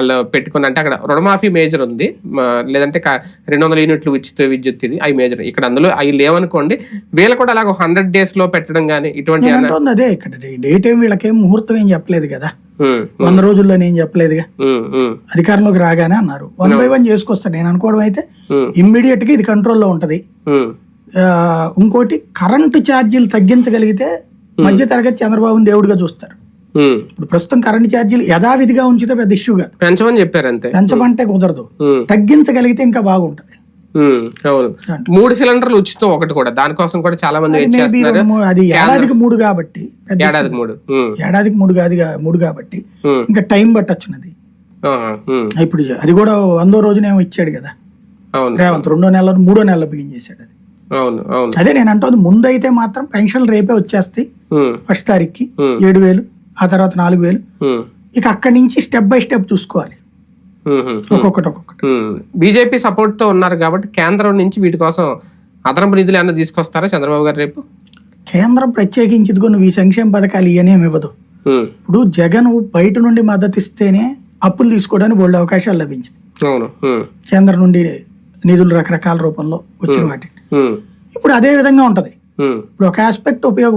వాళ్ళు పెట్టుకుని అంటే అక్కడ రుణమాఫీ మేజర్ ఉంది. లేదంటే రెండు వందల యూనిట్లు ఉచిత విద్యుత్ ఇది అవి మేజర్. ఇక్కడ అందులో అవి లేవనుకోండి వీళ్ళు కూడా అలాగ హండ్రెడ్ డేస్లో పెట్టడం కానీ ఇటువంటి అదే ఇక్కడ డేట్ ఏం వీళ్ళకేం ముహూర్తం ఏం చెప్పలేదు కదా. వంద రోజుల్లో నేను చెప్పలేదుగా. అధికారంలోకి రాగానే అన్నారు. వన్ బై వన్ చేసుకొస్తాను నేను అనుకోవడం అయితే. ఇమ్మీడియట్గా ఇది కంట్రోల్లో ఉంటది. ఇంకోటి కరెంటు ఛార్జీలు తగ్గించగలిగితే మధ్య తరగతి చంద్రబాబుని దేవుడిగా చూస్తారు. ఇప్పుడు ప్రస్తుతం కరెంటు ఛార్జీలు యథావిధిగా ఉంచితే పెద్ద ఇష్యూ కాదు. పెంచమని చెప్పారు అంతే పెంచమంటే కుదరదు. తగ్గించగలిగితే ఇంకా బాగుంటది. అవును. మూడు సిలిండర్లు ఉచితం ఒకటి కూడా. దానికోసం కూడా చాలా మంది అది ఏడాదికి మూడు కాబట్టి ఏడాదికి మూడు. ఏడాదికి మూడు కాదు మూడు కాబట్టి ఇంకా టైం పట్టొచ్చున్నది. ఇప్పుడు అది కూడా వందో రోజునేమో ఇచ్చాడు కదా. రేవంత్ రెండో నెలలో మూడో నెలలో బిగిన్ చేశాడు అది. అవును. అవును. అదే నేను అంటుంది ముందైతే మాత్రం పెన్షన్లు రేపే వచ్చేస్తాయి. ఫస్ట్ తారీఖుకి Hmm. ఏడు వేలు. ఆ తర్వాత నాలుగు వేలు. ఇక అక్కడి నుంచి స్టెప్ బై స్టెప్ చూసుకోవాలి. ఒక్కొక్కటి ఒక్కొక్కటి. బీజేపీ సపోర్ట్తో ఉన్నారు కాబట్టి కేంద్రం నుంచి వీటి కోసం అదనపు నిధులు ఏమైనా తీసుకొస్తారా చంద్రబాబు గారు రేపు? కేంద్రం ప్రత్యేకించి నువ్వు ఈ సంక్షేమ పథకాలు ఇవనేమి ఇవ్వదు. ఇప్పుడు జగన్ బయట నుండి మద్దతు ఇస్తేనే అప్పులు తీసుకోవడానికి బోల్డ్ అవకాశాలు లభించింది కేంద్రం నుండి నిధులు రకరకాల రూపంలో వచ్చిన వాటి ఇప్పుడు అదే విధంగా ఉంటది. ఇప్పుడు ఒక ఆస్పెక్ట్ ఉపయోగం